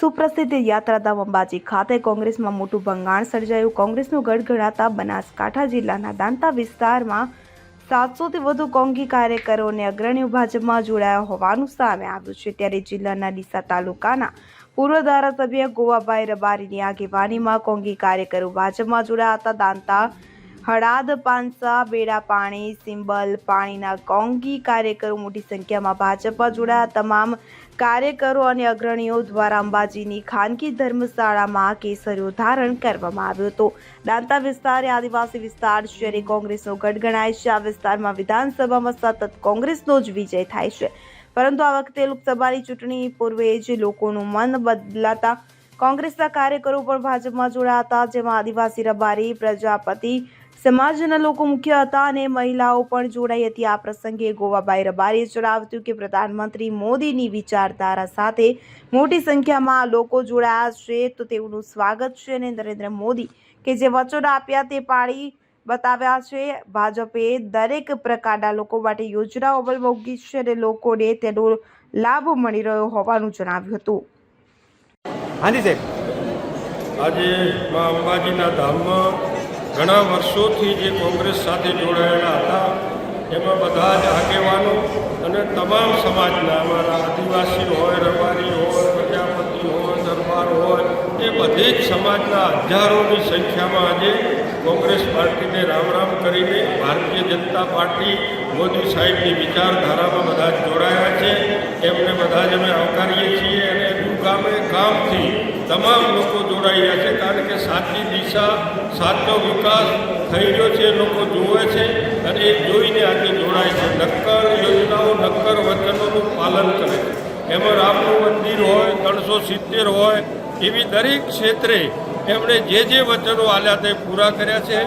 સુપ્રસિદ્ધ યાત્રાધામ અંબાજી ખાતે કોંગ્રેસમાં મોટું ભંગાણ સર્જાયું. કોંગ્રેસનું ગઢ ગણાતા બનાસકાંઠા જિલ્લાના દાંતા વિસ્તારમાં સાતસોથી વધુ કોંગી કાર્યકરો અને અગ્રણીઓ ભાજપમાં જોડાયા હોવાનું સામે આવ્યું છે. ત્યારે જિલ્લાના ડીસા તાલુકાના પૂર્વ ધારાસભ્ય ગોવાભાઈ રબારીની આગેવાનીમાં કોંગી કાર્યકરો ભાજપમાં જોડાયા હતા. દાંતા હળાદ પાંસા બેડા પાણી, સિમ્બલ, પાણીના કોંગી કાર્યકરો મોટી સંખ્યામાં ભાજપમાં જોડાયા. તમામ કાર્યકરો અને અગ્રણીઓ દ્વારા અંબાજીની ખાનગી ધર્મશાળામાં કેસરીઓ ધારણ કરવામાં આવ્યો હતો. દાંતા વિસ્તાર એ આદિવાસી વિસ્તાર છે કોંગ્રેસનો ગઢ ગણાય છે, આ વિસ્તારમાં વિધાનસભામાં સતત કોંગ્રેસનો જ વિજય થાય છે. પરંતુ આ વખતે લોકસભાની ચૂંટણી પૂર્વે જ લોકોનું મન બદલાતા કોંગ્રેસના કાર્યકરો પણ ભાજપમાં જોડાયા હતા, જેમાં આદિવાસી રબારી, પ્રજાપતિ સમાજના લોકો મુખ્ય હતા અને મહિલાઓ પણ જોડાઈ હતી. આ પ્રસંગે ગોવાબાઈ રબારીએ જણાવ્યું કે પ્રધાનમંત્રી મોદીની વિચારધારા સાથે મોટી સંખ્યામાં લોકો જોડાયા છે. તો તેઓનું સ્વાગત છે અને નરેન્દ્ર મોદી કે જે વચન આપ્યા તે પાળી બતાવ્યા છે. ભાજપે દરેક પ્રકારના લોકો માટે યોજનાઓ અમલમાં મૂકી છે અને લોકોને તેનો લાભ મળી રહ્યો હોવાનું જણાવ્યું હતું. હાજી સાહેબ. આજે મા અંબાજીના ધામમાં ઘણા વર્ષોથી જે કોંગ્રેસ સાથે જોડાયેલા હતા, એમાં બધા જ આગેવાનો અને તમામ સમાજના અમારા આદિવાસી હોય, રબારી હોય, પ્રજાપતિ હોય, દરબાર હોય, એ બધી જ સમાજના હજારોની સંખ્યામાં આજે કોંગ્રેસ પાર્ટીને રામ રામ કરીને ભારતીય જનતા પાર્ટી, મોદી સાહેબની વિચારધારામાં બધા જ જોડાયા છે. એમને બધા જ અમે આવકારીએ છીએ અને ગામે ગામથી તમામ લોકો જોડાઈ રહ્યા છે, કારણ કે સાચી દિશા સાચો વિકાસ થઈ રહ્યો છે, લોકો જોવે છે અને એ જોઈને આજે જોડાય છે. નક્કર યોજનાઓ, નક્કર વચનોનું પાલન કરે એમાં રામનું મંદિર હોય, ત્રણસો સિત્તેર હોય, એવી દરેક ક્ષેત્રે એમણે જે જે વચનો આલ્યા તે પૂરા કર્યા છે.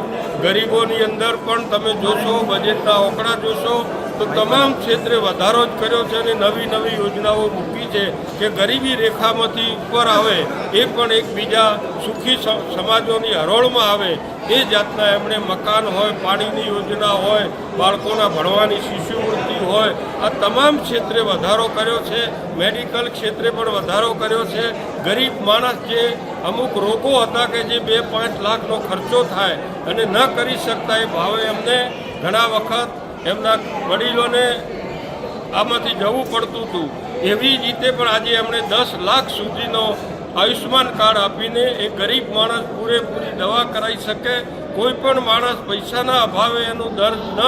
ગરીબોની અંદર પણ તમે જોશો, બજેટના આંકડા જોશો તો તમામ ક્ષેત્રે વધારો જ કર્યો છે અને નવી નવી યોજનાઓ મૂકી છે કે ગરીબી રેખામાંથી ઉપર આવે એ પણ એકબીજા સુખી સમાજોની હરોળમાં આવે એ જાતના એમણે મકાન હોય, પાણીની યોજના હોય, બાળકોના ભણવાની શિષ્યવૃત્તિ હોય, આ તમામ ક્ષેત્રે વધારો કર્યો છે. મેડિકલ ક્ષેત્રે પણ વધારો કર્યો છે. ગરીબ માણસ જે અમુક રોગો હતા કે જે બે પાંચ લાખનો ખર્ચો થાય અને ન કરી શકતા એ ભાવે એમને ઘણા વખત એમના વડીલોને આમાંથી જવું પડતું હતું. એવી રીતે પણ આજે એમણે દસ લાખ સુધીનો આયુષ્યમાન કાર્ડ આપીને એ ગરીબ માણસ પૂરેપૂરી દવા કરાવી શકે, કોઈ પણ માણસ પૈસાના અભાવે એનું દર્દ ન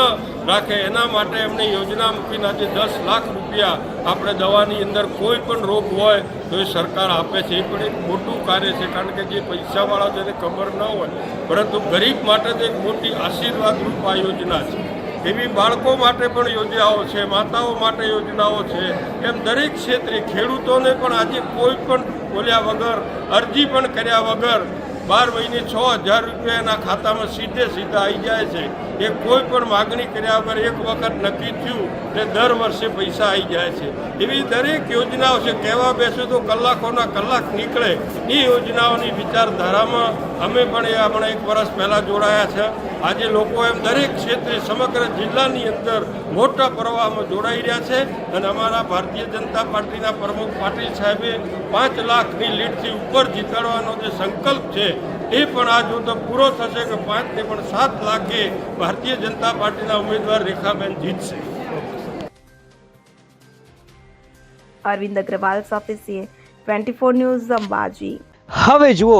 રાખે, એના માટે એમણે યોજના મૂકીને આજે દસ લાખ રૂપિયા આપણે દવાની અંદર કોઈ પણ રોગ હોય તો એ સરકાર આપે છે. એ પણ એક મોટું કાર્ય છે, કારણ કે જે પૈસાવાળા જેને ખબર ન હોય, પરંતુ ગરીબ માટે તો એક મોટી આશીર્વાદ રૂપ આ યોજના છે. એવી બાળકો માટે પણ યોજનાઓ છે, માતાઓ માટે યોજનાઓ છે. એમ દરેક ક્ષેત્રે ખેડૂતોને પણ આજે કોઈ પણ બોલ્યા વગર, અરજી પણ કર્યા વગર બાર મહિને છ હજાર રૂપિયા એના ખાતામાં સીધે સીધા આવી જાય છે. એ કોઈ પણ માગણી કર્યા વગર એક વખત નક્કી થયું ને દર વર્ષે પૈસા આવી જાય છે. એવી દરેક યોજનાઓ છે, કહેવા બેસો તો કલાકોના કલાક નીકળે. એ યોજનાઓની વિચારધારામાં અમે પણ એ હમણાં એક વર્ષ પહેલાં જોડાયા છે. આજે લોકો એમ દરેક ક્ષેત્રે સમગ્ર જિલ્લાની અંદર મોટા પ્રવાહમાં જોડાઈ રહ્યા છે અને અમારા ભારતીય જનતા પાર્ટીના પ્રમુખ પાટીલ સાહેબે પાંચ લાખની લીડથી ઉપર જીતાડવાનો જે સંકલ્પ છે એ પણ આ જો તો પૂરો થશે કે પાંચને પણ સાત લાખે ભારતીય જનતા પાર્ટીના ઉમેદવાર રેખાબેન જીતશે. અરવિંદ અગ્રવાલ સાથે CA twenty four news Ambaji. હવે જુઓ